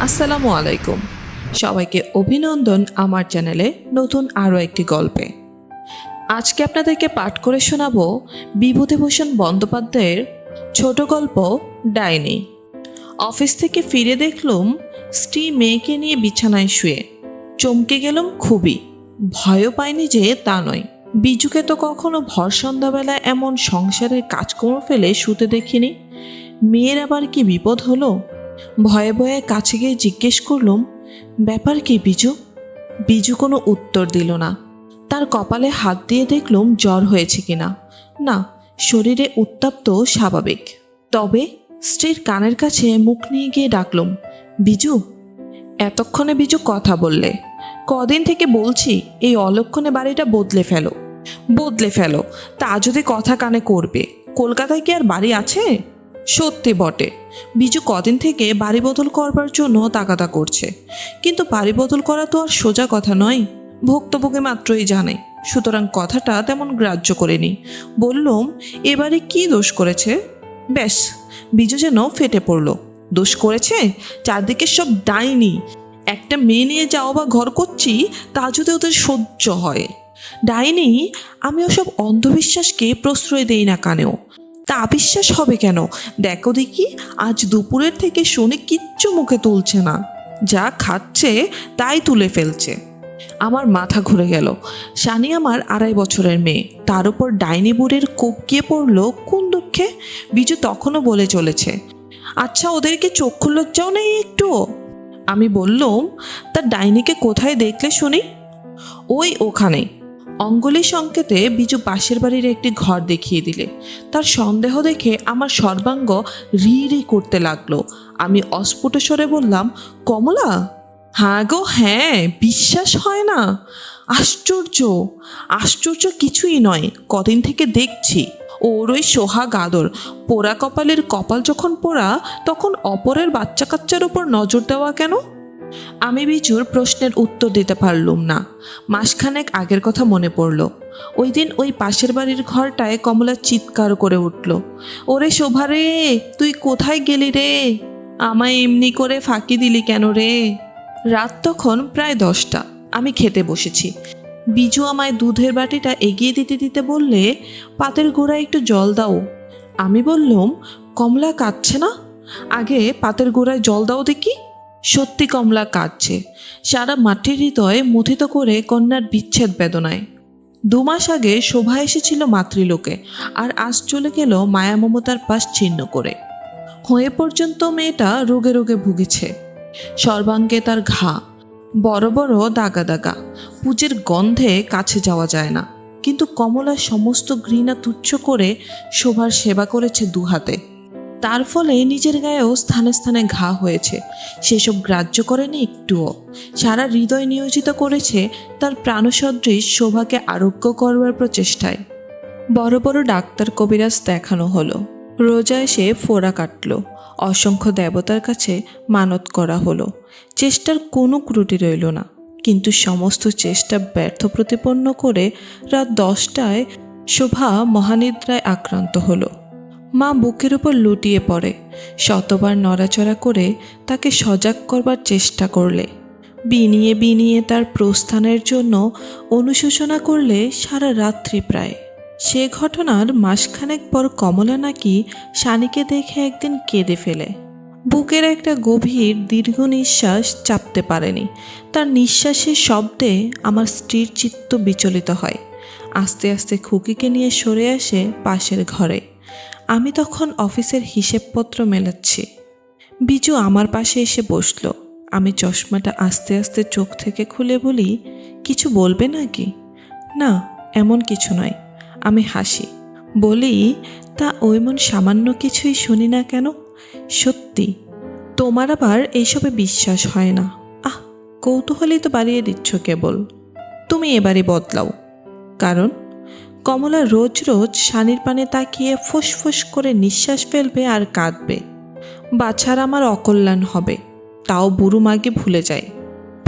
আসসালামু আলাইকুম। সবাইকে অভিনন্দন আমার চ্যানেলে নতুন আরও একটি গল্পে। আজকে আপনাদেরকে পাঠ করে শোনাবো বিভূতিভূষণ বন্দ্যোপাধ্যায়ের ছোট গল্প ডাইনি। অফিস থেকে ফিরে দেখলুম স্ত্রী মেয়েকে নিয়ে বিছানায় শুয়ে। চমকে গেলাম খুবই। ভয়ও পাইনি যে তা নয়। বিজুকে তো কখনো ভর সন্ধ্যাবেলায় এমন সংসারের কাজকর্ম ফেলে শুতে দেখিনি। মেয়ের আবার কি বিপদ হলো? ভয়ে ভয়ে কাছে গিয়ে জিজ্ঞেস করলুম, ব্যাপার কি বিজু? বিজু কোনো উত্তর দিল না। তার কপালে হাত দিয়ে দেখলুম জ্বর হয়েছে কিনা। না, শরীরে উত্তাপ তো স্বাভাবিক। তবে স্ত্রীর কানের কাছে মুখ নিয়ে গিয়ে ডাকলুম, বিজু? এতক্ষণে বিজু কথা বললে, কদিন থেকে বলছি, এই অলক্ষণে বাড়িটা বদলে ফেলো। বদলে ফেলো? তা যদি কথা কানে করবে, কলকাতায় কি আর বাড়ি আছে? সত্যি বটে। বিজু কদিন থেকে বাড়ি বদল করবার জন্য তাকাতা করছে। কিন্তু বাড়ি বদল করা তো আর সোজা কথা নয়। ভুক্তভোগী মাত্রই জানে। সুতরাং কথাটা তেমন গ্রাহ্য করেনি। বললুম, এবারে কি দোষ করেছে? ব্যাস, বিজু যেন ফেটে পড়ল। দোষ করেছে? চারদিকে সব ডাইনি। একটা মেয়ে নিয়ে যাও বা ঘর করছি, তা যদি ওদের সহ্য হয়। ডাইনি, আমি ওসব অন্ধবিশ্বাসকে প্রশ্রয় দেই না কানেও। তা অবিশ্বাস হবে কেন? দেখো দেখি, আজ দুপুরের থেকে শুনে কিচ্ছু মুখে তুলছে না। যা খাচ্ছে, তাই তুলে ফেলছে। আমার মাথা ঘুরে গেল। শানি আমার আড়াই বছরের মেয়ে। তার উপর ডাইনি বুড়ের কোপ গিয়ে পড়ল কোন দুঃখে? বিজু তখনও বলে চলেছে আচ্ছা ওদেরকে চক্ষু লজ্জাও নেই একটু? আমি বললুম, তা ডাইনিকে কোথায় দেখলে শুনি? ওই ওখানে। অঙ্গুলি সংকেতে বিজু পাশের বাড়ির একটি ঘর দেখিয়ে দিলে। তার সন্দেহ দেখে আমার সর্বাঙ্গ রি রি করতে লাগল। আমি অস্ফুট স্বরে বললাম, কমলা? হ্যাঁ গো হ্যাঁ বিশ্বাস হয় না। আশ্চর্য আশ্চর্য কিছুই নয়, কদিন থেকে দেখছি। ওর ওই সোহা গাদর, পোড়া কপালের কপাল যখন পোড়া, তখন অপরের বাচ্চা কাচ্চার উপর নজর দেওয়া কেন? আমি বিচুর প্রশ্নের উত্তর দিতে পারলুম না। মাসখানেক আগের কথা মনে পড়ল। ওই দিন ওই পাশের বাড়ির ঘরটায় কমলা চিৎকার করে উঠল। ওরে শোভা রে, তুই কোথায় গেলি রে? আমায় এমনি করে ফাঁকি দিলি কেন রে? রাত তখন প্রায় দশটা। আমি খেতে বসেছি। বিজু আমায় দুধের বাটিটা এগিয়ে দিতে দিতে বললে, পাতের গোড়ায় একটু জল দাও। আমি বললুম, কমলা কাঁদছে না? আগে পাতের গোড়ায় জল দাও দেখি। সত্যি কমলা কাঁদছে। সারা মাটির হৃদয় মুথিত করে কন্যার বিচ্ছেদ বেদনায়। দু মাস আগে শোভা এসেছিল মাতৃলোকে, আর আজ চলে গেল মায়া মমতার পাশ ছিন্ন করে। হয়ে পর্যন্ত মেয়েটা রোগে রোগে ভুগেছে। সর্বাঙ্গে তার ঘা, বড় বড় দাগা দাগা, পুজের গন্ধে কাছে যাওয়া যায় না। কিন্তু কমলা সমস্ত ঘৃণা তুচ্ছ করে শোভার সেবা করেছে দুহাতে। তার ফলে নিজের গায়েও স্থানে স্থানে ঘা হয়েছে। সেসব গ্রাহ্য করেনি একটুও। সারা হৃদয় নিয়োজিত করেছে তার প্রাণসদৃশ শোভাকে আরোগ্য করবার প্রচেষ্টায়। বড় বড় ডাক্তার কবিরাজ দেখানো হলো। রোজা এসে ফোড়া কাটলো। অসংখ্য দেবতার কাছে মানত করা হলো। চেষ্টার কোনো ত্রুটি রইল না। কিন্তু সমস্ত চেষ্টা ব্যর্থ প্রতিপন্ন করে রাত দশটায় শোভা মহানিদ্রায় আক্রান্ত হলো। মা বুকের উপর লুটিয়ে পড়ে। শতবার নড়াচড়া করে তাকে সজাগ করবার চেষ্টা করলে। বিনিয়ে বিনিয়ে তার প্রস্থানের জন্য অনুশোচনা করলে সারা রাত্রি প্রায়। সে ঘটনার মাসখানেক পর কমলা নাকি শানিকে দেখে একদিন কেঁদে ফেলে। বুকের একটা গভীর দীর্ঘ নিঃশ্বাস চাপতে পারেনি। তার নিঃশ্বাসের শব্দে আমার স্ত্রীর চিত্ত বিচলিত হয়। আস্তে আস্তে খুকিকে নিয়ে সরে আসে পাশের ঘরে। আমি তখন অফিসের হিসেবপত্র মেলাচ্ছি। বিজু আমার পাশে এসে বসল। আমি চশমাটা আস্তে আস্তে চোখ থেকে খুলে বলি, কিছু বলবে নাকি? না, এমন কিছু নয়। আমি হাসি। বলি, তা ওই মন সামান্য কিছুই শুনি না কেন? সত্যি, তোমার আবার এইসবে বিশ্বাস হয় না। আহ কৌতূহলী তো বাড়িয়ে দিচ্ছ কেবল। তুমি এবারে বদলাও। কারণ কমলা রোজ রোজ সানির পানে তাকিয়ে ফুসফুস করে নিঃশ্বাস ফেলবে আর কাঁদবে। বাছার আমার অকল্যাণ হবে, তাও বুড়ো মাকে ভুলে যায়।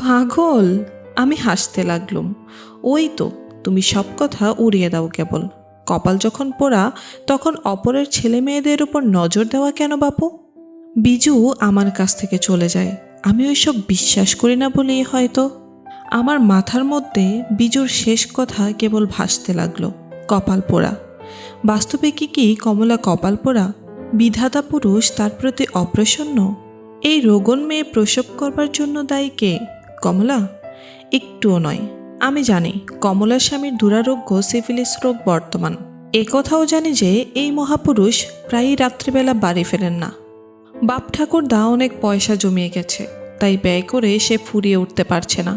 পাগল, আমি হাসতে লাগলুম। ওই তো, তুমি সব কথা উড়িয়ে দাও কেবল। কপাল যখন পোড়া, তখন অপরের ছেলে মেয়েদের উপর নজর দেওয়া কেন বাপু? বিজু আমার কাছ থেকে চলে যায়। আমি ওইসব বিশ্বাস করি না বলেই হয়তো। আমার মাথার মধ্যে বিজুর শেষ কথা কেবল ভাসতে লাগল। কপাল পোড়া বাস্তবে কি কি কমলা কপাল পোড়া বিধাতা পুরুষ তার প্রতি অপ্রসন্ন? এই রোগন মেয়ে প্রসব করবার জন্য দায়ী কে? কমলা? একটুও নয়। আমি জানি কমলার স্বামীর দুরারোগ্য সিফিলিস রোগ বর্তমান। একথাও জানি যে এই মহাপুরুষ প্রায়ই রাত্রিবেলা বাড়ি ফেরেন না। বাপ ঠাকুরদা অনেক পয়সা জমিয়ে গেছে, তাই ব্যয় করে সে ফুরিয়ে উঠতে পারছে না।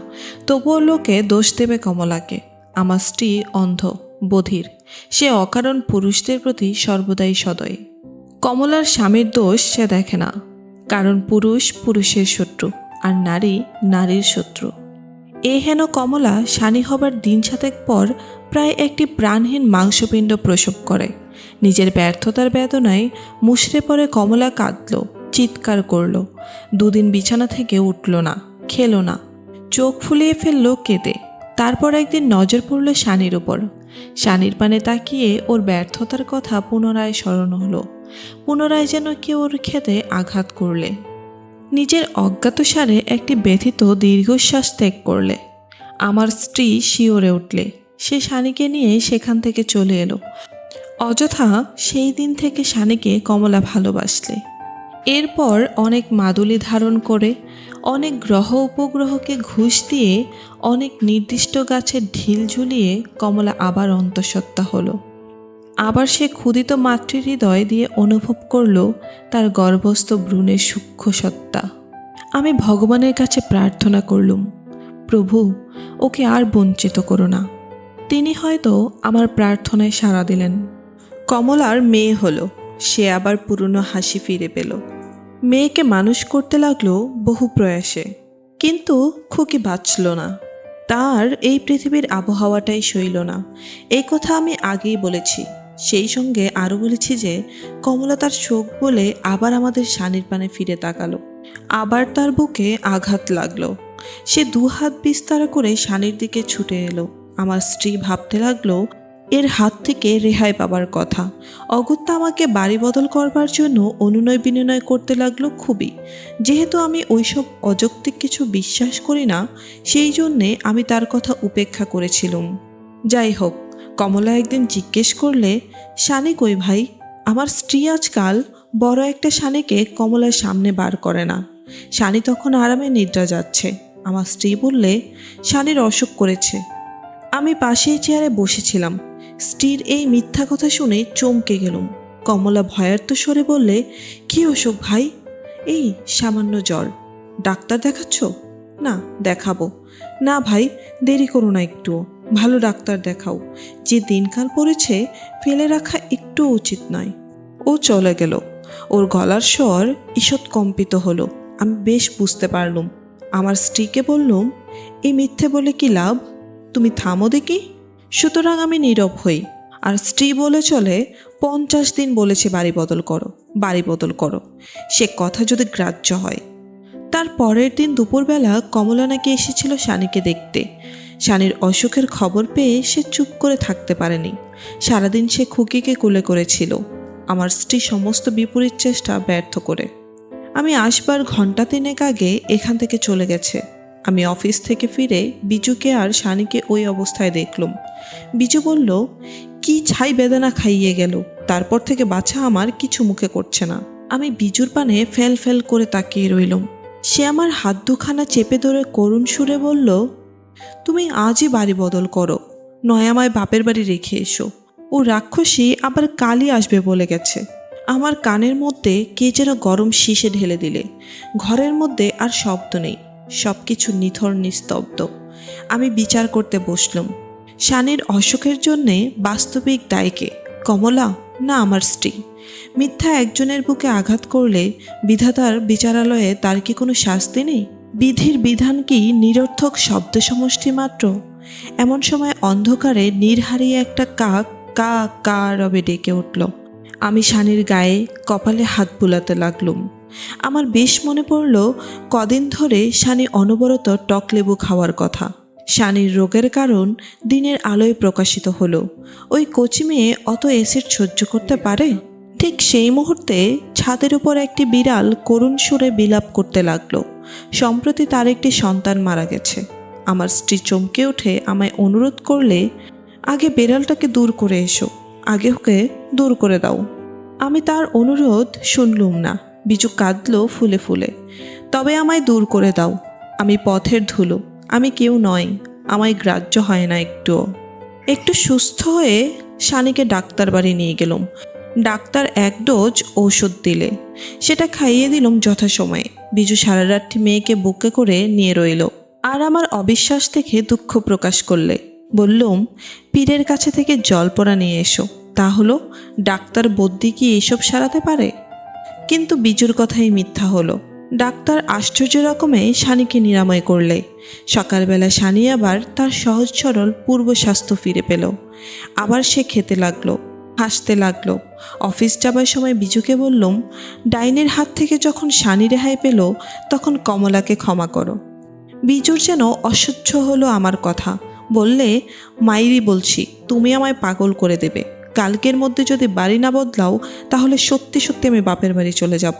তবুও লোকে দোষ দেবে কমলাকে। আমার স্ত্রী অন্ধ। বধির। সে অকারণ পুরুষদের প্রতি সর্বদাই সদয়। কমলার স্বামীর দোষ সে দেখে না, কারণ পুরুষ পুরুষের শত্রু আর নারী নারীর শত্রু। এ হেন কমলা শানি হবার দিন সাতেক পর প্রায় একটি প্রাণহীন মাংসপিণ্ড প্রসব করে। নিজের ব্যর্থতার বেদনায় মুশড়ে পড়ে কমলা কাঁদল, চিৎকার করল। দুদিন বিছানা থেকে উঠল না, খেল না। চোখ ফুলিয়ে ফেলল কেঁদে। তারপর একদিন নজর পড়ল সানির উপর। শানির পানে তাকিয়ে ওর ব্যর্থতার কথা পুনরায় স্মরণ হলো। পুনরায় যেন কেউ ওর খেতে আঘাত করলে। নিজের অজ্ঞাতসারে একটি ব্যথিত দীর্ঘশ্বাস ত্যাগ করলে। আমার স্ত্রী শিওরে উঠলে। সে শানিকে নিয়ে সেখান থেকে চলে এলো। অযথা সেই দিন থেকে শানিকে কমলা ভালোবাসলে। এরপর অনেক মাদুলি ধারণ করে অনেক গ্রহ উপগ্রহকে ঘুষ দিয়ে অনেক নির্দিষ্ট গাছের ঢিল ঝুলিয়ে কমলা আবার অন্তঃসত্ত্বা হলো। আবার সে ক্ষুদিত মাতৃহৃদয় দিয়ে অনুভব করল তার গর্ভস্থ ভ্রূণের সূক্ষ্ম সত্তা। আমি ভগবানের কাছে প্রার্থনা করলুম, প্রভু, ওকে আর বঞ্চিত করো না। তিনি হয়তো আমার প্রার্থনায় সাড়া দিলেন। কমলার মেয়ে হলো, সে আবার পুরনো হাসি ফিরে পেল। মেয়েকে মানুষ করতে লাগল বহু প্রয়াসে, কিন্তু খুকি বাঁচল না। তার এই পৃথিবীর আবহাওয়াটাই সইল না। এই কথা আমি আগেই বলেছি, সেই সঙ্গে আরও বলেছি যে, কমলা তার শোক বলে আবার আমাদের শানির পানে ফিরে তাকালো। আবার তার বুকে আঘাত লাগল। সে দু হাত বিস্তার করে শানির দিকে ছুটে এলো। আমার স্ত্রী ভাবতে লাগল এর হাত থেকে রেহাই পাবার কথা। অগত্যা আমাকে বাড়ি বদল করবার জন্য অনুনয় বিনিময় করতে লাগল খুবই। যেহেতু আমি ওইসব অযৌক্তিক কিছু বিশ্বাস করি না, সেই জন্যে আমি তার কথা উপেক্ষা করেছিলুম। যাই হোক, কমলা একদিন জিজ্ঞেস করলে শানি কই ভাই, আমার স্ত্রী আজকাল বড় একটা শানিকে কমলার সামনে বার করে না। শানি তখন আরামে নিদ্রা যাচ্ছে। আমার স্ত্রী বললে, শানির অসুখ করেছে। আমি পাশেই চেয়ারে বসেছিলাম। স্ত্রীর এই মিথ্যা কথা শুনে চমকে গেলুম। কমলা ভয়ার্ত স্বরে বললে, কি অসুখ ভাই? এই সামান্য জ্বর। ডাক্তার দেখাচ্ছ? না, দেখাবো। না ভাই, দেরি করো না একটুও ভালো ডাক্তার দেখাও। যে দিনকাল পড়েছে, ফেলে রাখা একটু উচিত নয়। ও চলে গেল। ওর গলার স্বর ঈষৎ কম্পিত হলো। আমি বেশ বুঝতে পারলুম। আমার স্ত্রীকে বললুম, এই মিথ্যে বলে কি লাভ? তুমি থামো দেখি। সুতরাং আমি নীরব হই। আর স্ত্রী বলে চলে, পঞ্চাশ দিন বলেছে বাড়ি বদল করো, বাড়ি বদল করো। সে কথা যদি গ্রাহ্য হয়। তার পরের দিন দুপুরবেলা কমলা নাকি এসেছিল শানিকে দেখতে। শানির অসুখের খবর পেয়ে সে চুপ করে থাকতে পারেনি। সারাদিন সে খুকিকে কুলে করেছিল। আমার স্ত্রী সমস্ত বিপরীত চেষ্টা ব্যর্থ করে। আমি আসবার ঘণ্টা তিনেক আগে এখান থেকে চলে গেছে। আমি অফিস থেকে ফিরে বিজুকে আর শানিকে ওই অবস্থায় দেখলুম। বিজু বলল, কি ছাই বেদনা খাইয়ে গেল, তারপর থেকে বাছা আমার কিছু মুখে করছে না। আমি বিজুর পানে ফেল ফেল করে তাকিয়ে রইলুম। সে আমার হাত দুখানা চেপে ধরে করুণ সুরে বলল, তুমি আজই বাড়ি বদল করো, নয় আমায় বাপের বাড়ি রেখে এসো। ও রাক্ষসী আবার কালই আসবে বলে গেছে। আমার কানের মধ্যে কে যেন গরম শীষে ঢেলে দিলে। ঘরের মধ্যে আর শব্দ নেই। সব কিছু নিথর, নিস্তব্ধ। আমি বিচার করতে বসলুম। শানির অসুখের জন্যে বাস্তবিক দায়কে, কমলা না আমার স্ত্রী? মিথ্যা একজনের বুকে আঘাত করলে বিধাতার বিচারালয়ে তার কি কোনো শাস্তি নেই? বিধির বিধান কি নিরর্থক শব্দ সমষ্টি মাত্র? এমন সময় অন্ধকারে নির্হারিয়ে একটা কাক কা কা রবে ডেকে উঠল। আমি শানির গায়ে কপালে হাত বুলাতে লাগলুম। আমার বেশ মনে পড়ল কদিন ধরে শানি অনবরত টক লেবু খাওয়ার কথা। শানির রোগের কারণ দিনের আলোয় প্রকাশিত হলো। ওই কচি মেয়ে অত অ্যাসিড সহ্য করতে পারে? ঠিক সেই মুহূর্তে ছাদের উপর একটি বিড়াল করুণ সুরে বিলাপ করতে লাগল। সম্প্রতি তার একটি সন্তান মারা গেছে। আমার স্ত্রী চমকে উঠে আমায় অনুরোধ করলে, আগে বেড়ালটাকে দূর করে এসো। আগে ওকে দূর করে দাও। আমি তার অনুরোধ শুনলুম না। বিজু কাঁদলো ফুলে ফুলে। তবে আমায় দূর করে দাও, আমি পথের ধুলো, আমি কেউ নয় আমায় গ্রাহ্য হয় না একটুও। একটু সুস্থ হয়ে শানিকে ডাক্তার বাড়ি নিয়ে গেলাম। ডাক্তার এক ডোজ ঔষধ দিলে। সেটা খাইয়ে দিলাম যথাসময়ে। বিজু সারা মেয়েকে বুকে করে নিয়ে রইল। আর আমার অবিশ্বাস থেকে দুঃখ প্রকাশ করলে। বললুম, পীরের কাছে থেকে জল পড়া নিয়ে এসো। তা হলো, ডাক্তার বদ্যি কি এসব সারাতে পারে? কিন্তু বিজুর কথাই মিথ্যা হলো। ডাক্তার আশ্চর্য রকমে শানিকে নিরাময় করলে। সকালবেলা শানি আবার তার সহজ সরল পূর্ব স্বাস্থ্য ফিরে পেল। আবার সে খেতে লাগল, হাসতে লাগল। অফিস যাবার সময় বিজুকে বললুম, ডাইনের হাত থেকে যখন শানি রেহাই পেল, তখন কমলাকে ক্ষমা করো। বিজুর যেন অসহ্য হলো আমার কথা। বললে, মাইরি বলছি, তুমি আমায় পাগল করে দেবে। কালকের মধ্যে যদি বাড়ি না বদলাও, তাহলে সত্যি সত্যি আমি বাপের বাড়ি চলে যাব।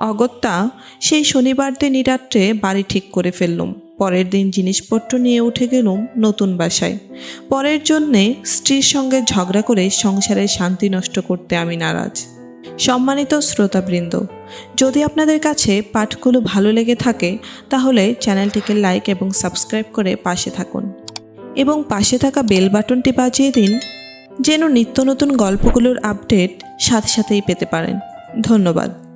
অগত্যা, সেই শনিবার দিন রাত্রে বাড়ি ঠিক করে ফেললুম। পরের দিন জিনিসপত্র নিয়ে উঠে গেলুম নতুন বাসায়। পরের জন্যে স্ত্রীর সঙ্গে ঝগড়া করে সংসারের শান্তি নষ্ট করতে আমি নারাজ। সম্মানিত শ্রোতাবৃন্দ, যদি আপনাদের কাছে পাঠগুলো ভালো লেগে থাকে, তাহলে চ্যানেলটিকে লাইক এবং সাবস্ক্রাইব করে পাশে থাকুন। এবং পাশে থাকা বেল বাটনটি বাজিয়ে দিন যেন নিত্য নতুন গল্পগুলোর আপডেট সাথে সাথেই পেতে পারেন। ধন্যবাদ।